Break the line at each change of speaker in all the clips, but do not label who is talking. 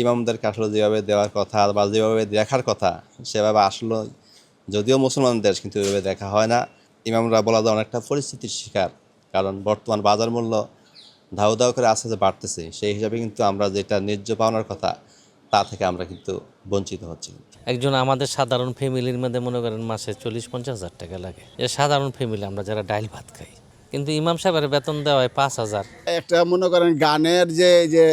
ইমামদেরকে আসলে যেভাবে দেওয়ার কথা বা যেভাবে দেখার কথা, সেভাবে আসলে। যদিও মুসলমান দেশ কিন্তু ওইভাবে দেখা হয় না। ইমামরা বলা যায় অনেকটা পরিস্থিতির শিকার, কারণ বর্তমান বাজার মূল্য ধাউ ধাউ করে আস্তে আস্তে বাড়তেছে। সেই হিসাবে কিন্তু আমরা যেটা ন্যায্য পাওনার কথা, তা থেকে আমরা কিন্তু বঞ্চিত হচ্ছি।
একজন আমাদের সাধারণ ফ্যামিলির মধ্যে মনে করেন মাসে চল্লিশ পঞ্চাশ হাজার টাকা লাগে। সাধারণ ফ্যামিলি আমরা যারা ডাইল ভাত খাই কিন্তু ইমাম সাহেবের বেতন দেওয়া হয় পাঁচ হাজার।
একটা মনে করেন গানের যে যে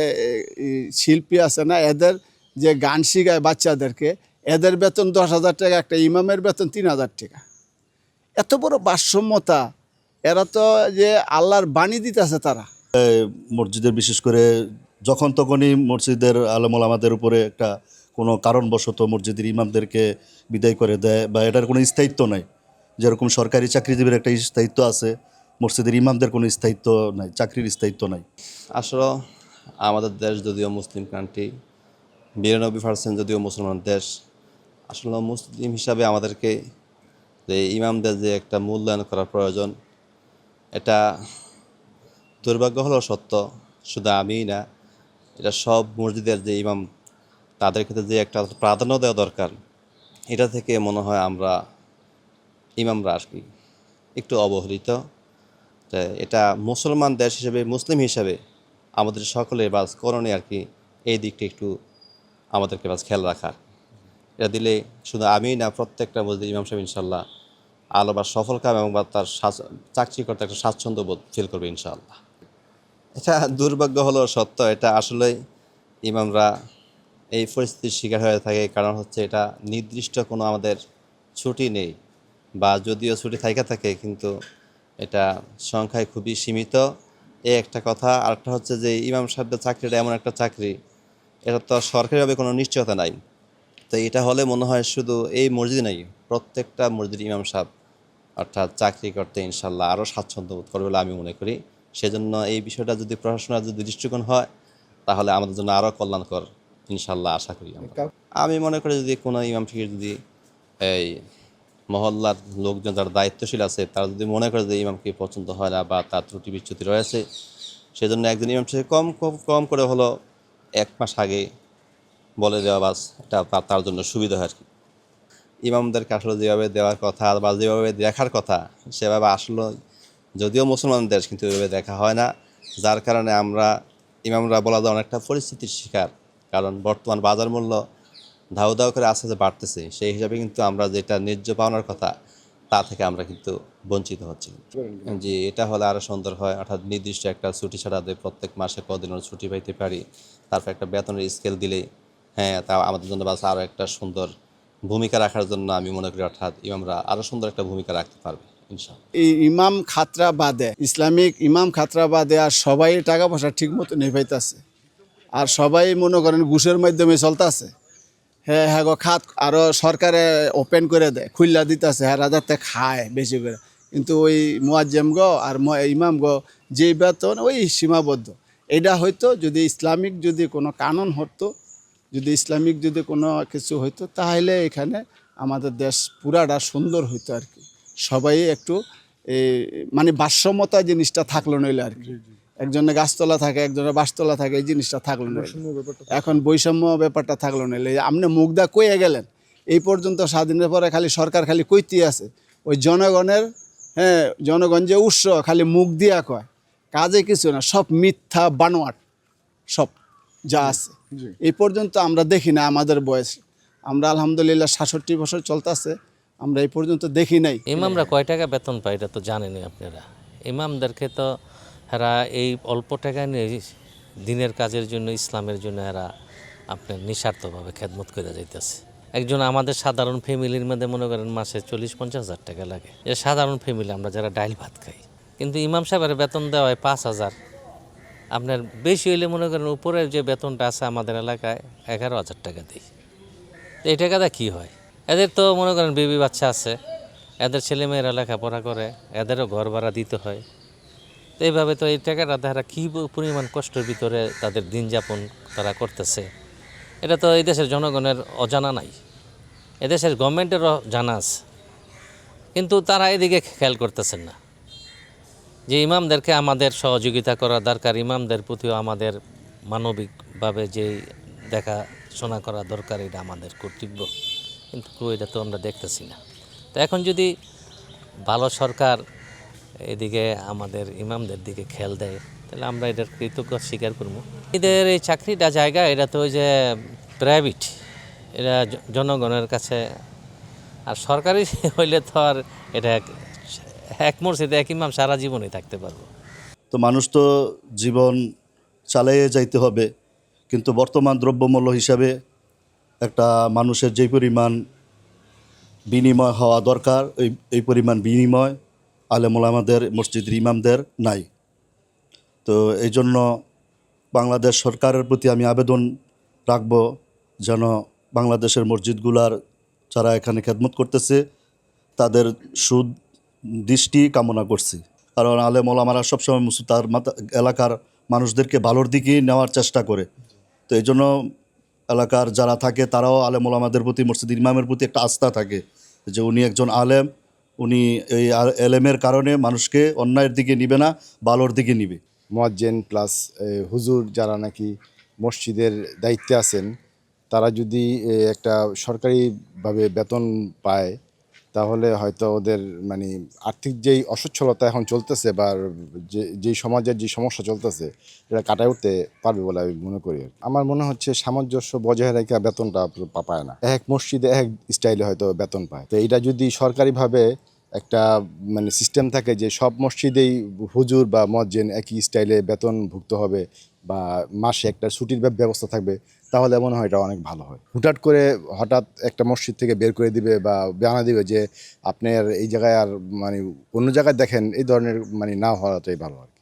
শিল্পী আছে না এদের যে গান শিখায় বাচ্চাদেরকে এদের বেতন দশ হাজার টাকা একটা ইমামের বেতন তিন হাজার টাকা। এত বড় ভারসাম্যতা এরা তো যে আল্লাহর বাণী দিতেছে তারা।
মসজিদের বিশেষ করে যখন তখনই মসজিদের আলমল আমাদের উপরে একটা কোনো কারণবশত মসজিদের ইমামদেরকে বিদায় করে দেয় বা এটার কোনো স্থায়িত্ব নাই। যেরকম সরকারি চাকরিজীবীর একটা স্থায়িত্ব আছে মসজিদের ইমামদের কোনো স্থায়িত্ব নাই, চাকরির স্থায়িত্ব নাই।
আসলে আমাদের দেশ যদিও মুসলিম কান্ট্রি বিরানব্বই পার্সেন্ট যদিও মুসলমান দেশ, আসলে মুসলিম হিসাবে আমাদেরকে যে ইমামদের যে একটা মূল্যায়ন করার প্রয়োজন, এটা দুর্ভাগ্য হলো সত্য, শুধু আমিই না, এটা সব মসজিদের যে ইমাম, তাদের ক্ষেত্রে যে একটা প্রাধান্য দেওয়া দরকার, এটা থেকে মনে হয় আমরা ইমামরা আর কি একটু অবহেলিত। এটা মুসলমান দেশ হিসেবে, মুসলিম হিসাবে আমাদের সকলের বাস করণে আর কি এই দিকটা একটু আমাদেরকে বাস খেয়াল রাখার। এটা দিলে শুধু আমি না, প্রত্যেকটা মসজিদ ইমাম সাহেব ইনশাল্লাহ আলো বা সফল কাম এবং বা তার চাকরি করতে একটা স্বাচ্ছন্দ্য বোধ ফিল করবে ইনশাআল্লাহ এটা দুর্ভাগ্য হলো সত্য, এটা আসলে ইমামরা এই পরিস্থিতির শিকার হয়ে থাকে, কারণ হচ্ছে এটা নির্দিষ্ট কোনো আমাদের ছুটি নেই বা যদিও ছুটি থাইকা থাকে, কিন্তু এটা সংখ্যায় খুবই সীমিত। এই একটা কথা। আরেকটা হচ্ছে যে ইমাম সাহেবদের চাকরিটা এমন একটা চাকরি। এটা তো সরকারিভাবে কোনো নিশ্চয়তা নাই। তো এটা হলে মনে হয় শুধু এই মসজিদে নাই প্রত্যেকটা মসজিদ ইমাম সাহেব অর্থাৎ চাকরি করতে ইনশাল্লাহ আরও স্বাচ্ছন্দ্য বোধ করবে বলে আমি মনে করি। সেজন্য এই বিষয়টা যদি প্রশাসনের যদি দৃষ্টিকোণ হয় তাহলে আমাদের জন্য আরও কল্যাণকর ইনশাল্লাহ আশা করি আমরা। আমি মনে করি যদি কোনো ইমাম ফিকির যদি এই মহল্লার লোকজন যারা দায়িত্বশীল আছে, তারা যদি মনে করে যে ইমামকে পছন্দ হয় না বা তার ত্রুটি বিচ্যুতি রয়েছে, সেজন্য একজন ইমাম সাহেব কম কম কম করে হলো এক মাস আগে বলে দেওয়া বাস, এটা তার- জন্য সুবিধা হয় আর কি। ইমামদেরকে আসলে যেভাবে দেওয়ার কথা বা যেভাবে দেখার কথা, সেভাবে আসলে, যদিও মুসলমান দেশ কিন্তু ওইভাবে দেখা হয় না, যার কারণে আমরা ইমামরা বলা যায় অনেকটা পরিস্থিতির শিকার, কারণ বর্তমান বাজার মূল্য ধাউ ধাউ করে আস্তে আস্তে বাড়তেছে। সেই হিসাবে কিন্তু আমরা যেটা ন্যায্য পাওনার কথা, তা থেকে আমরা কিন্তু বঞ্চিত হচ্ছি। যে এটা হলে আরও সুন্দর হয়। অর্থাৎ নির্দিষ্ট একটা ছুটি ছাড়া দিয়ে প্রত্যেক মাসে কদিন ছুটি পাইতে পারি, তারপর একটা বেতনের স্কেল দিলে হ্যাঁ তা আমাদের জন্য বাস আরও একটা সুন্দর ভূমিকা রাখার জন্য আমি মনে করি, অর্থাৎ ইমামরা আরও সুন্দর একটা ভূমিকা রাখতে পারবে
এই ইমাম খাতরা বাদে, ইসলামিক ইমাম খাতরা বাদে আর সবাই টাকা পয়সা ঠিক মতো নেপাইতেছে। আর সবাই মনে করেন ঘুষের মাধ্যমে চলতেছে। হ্যাঁ গো, খাত আরও সরকারে ওপেন করে দেয় খুল্লা দিতেছে হ্যাঁ রাজাতে খায় বেশি করে। কিন্তু ওই মোয়াজ্জেম গো আর ইমাম গো যে বেতন, ওই সীমাবদ্ধ। এটা হয়তো যদি ইসলামিক যদি কোনো কানুন হতো যদি ইসলামিক যদি কোনো কিছু হইতো, তাহলে এখানে আমাদের দেশ পুরাটা সুন্দর হইতো আর কি। সবাই একটু মানে ভারসাম্যতা জিনিসটা থাকল নইলে আর কি। একজনে গাছতলা থাকে একজনের বাসতলা থাকে এই জিনিসটা থাকল না। এখন বৈষম্য ব্যাপারটা থাকল নইলে আপনি মুগদা কইয়ে গেলেন এই পর্যন্ত স্বাধীনের পরে খালি সরকার খালি কইতে আছে ওই জনগণের হ্যাঁ জনগণ যে উৎস খালি মুখ দিয়া কয় কাজে কিছু না সব মিথ্যা বানোয়াট সব যা আছে। এই পর্যন্ত আমরা দেখি না আমাদের বয়স। আমরা আলহামদুলিল্লাহ সাতষট্টি বছর চলতেছে আমরা এই পর্যন্ত দেখি নাই।
ইমামরা কয় টাকা বেতন পায় এটা তো জানেনই আপনারা। ইমামদেরকে তো এরা এই অল্প টাকা নিয়ে দিনের কাজের জন্য, ইসলামের জন্য এরা আপনার নিঃস্বার্থভাবে খেদমত করে যাইতেছে। একজন আমাদের সাধারণ ফ্যামিলির মধ্যে মনে করেন মাসে চল্লিশ পঞ্চাশ হাজার টাকা লাগে। এ সাধারণ ফ্যামিলি, আমরা যারা ডাইল ভাত খাই। কিন্তু ইমাম সাহেবের বেতন দেওয়া হয় পাঁচ হাজার। আপনার বেশি হইলে মনে করেন উপরের যে বেতনটা আছে আমাদের এলাকায় এগারো হাজার টাকা দিই। এই টাকাটা কী হয়? এদের তো মনে করেন বেবি বাচ্চা আছে। এদের ছেলেমেয়েরা লেখাপড়া করে, এদেরও ঘর ভাড়া দিতে হয়। তো এইভাবে তো এই টাকাটা তারা কী পরিমাণ কষ্টের ভিতরে তাদের দিন যাপন তারা করতেছে? এটা তো এই দেশের জনগণের অজানা নাই। এদেশের গভর্নমেন্টেরও জানা আছে। কিন্তু তারা এদিকে খেয়াল করতেছেন না। যে ইমামদেরকে আমাদের সহযোগিতা করা দরকার, ইমামদের প্রতিও আমাদের মানবিকভাবে যে দেখাশোনা করা দরকার, এটা আমাদের কর্তব্য। কিন্তু এটা তো আমরা দেখতেছি না। তো এখন যদি ভালো সরকার এদিকে আমাদের ইমামদের দিকে খেয়াল দেয়। তাহলে আমরা এটার কৃতজ্ঞ স্বীকার করব। এদের এই চাকরিটা জায়গা, এটা তো ওই যে প্রাইভেট এটা জনগণের কাছে। আর সরকারি হইলে তো আর এটা এক মসজিদে এক ইমাম সারা জীবনই থাকতে পারব।
তো মানুষ তো জীবন চালিয়ে যাইতে হবে, কিন্তু বর্তমান দ্রব্যমূল্য হিসাবে একটা মানুষের যে পরিমাণ বিনিময় হওয়া দরকার, এই এই পরিমাণ বিনিময় আলেমুল আমাদের, মসজিদের ইমামদের নাই। তো এই জন্য বাংলাদেশ সরকারের প্রতি আমি আবেদন রাখব যেন বাংলাদেশের মসজিদগুলার যারা এখানে খেদমত করতেছে, তাদের সুদ, দৃষ্টি কামনা করছি। কারণ আলেম ওলামারা সবসময় মুসু, তার এলাকার মানুষদেরকে ভালোর দিকে নেওয়ার চেষ্টা করে। তো এই জন্য এলাকার যারা থাকে, তারাও আলেম ওলামাদের প্রতি, মসজিদ ইমামের প্রতি একটা আস্থা থাকে যে উনি একজন আলেম। উনি এই এলেমের কারণে মানুষকে অন্যায়ের দিকে নিবে না ভালোর দিকে নিবে।
মোয়াজ্জেন প্লাস হুজুর যারা নাকি মসজিদের দায়িত্বে আছেন, তারা যদি একটা সরকারিভাবে বেতন পায়, তাহলে হয়তো ওদের মানে আর্থিক যেই অসচ্ছলতা এখন চলতেছে বা যে, যেই সমাজের যে সমস্যা চলতেছে, এটা কাটায় উঠতে পারবে বলে আমি মনে করি আমার মনে হচ্ছে সামঞ্জস্য বজায় রেখে বেতনটা পায় না। এক মসজিদে এক স্টাইলে হয়তো বেতন পায়। তো এটা যদি সরকারিভাবে একটা মানে সিস্টেম থাকে যে সব মসজিদেই হুজুর বা মজ্জেন একই স্টাইলে বেতনভুক্ত হবে বা মাসে একটা ছুটির ব্যবস্থা থাকবে, তাহলে মনে হয় এটা অনেক ভালো হয়। হুটহাট করে হঠাৎ একটা মসজিদ থেকে বের করে দিবে বা জানা দিবে যে আপনার এই জায়গায় আর মানে অন্য জায়গায় দেখেন, এই ধরনের মানে না হওয়াটাই ভালো আর কি।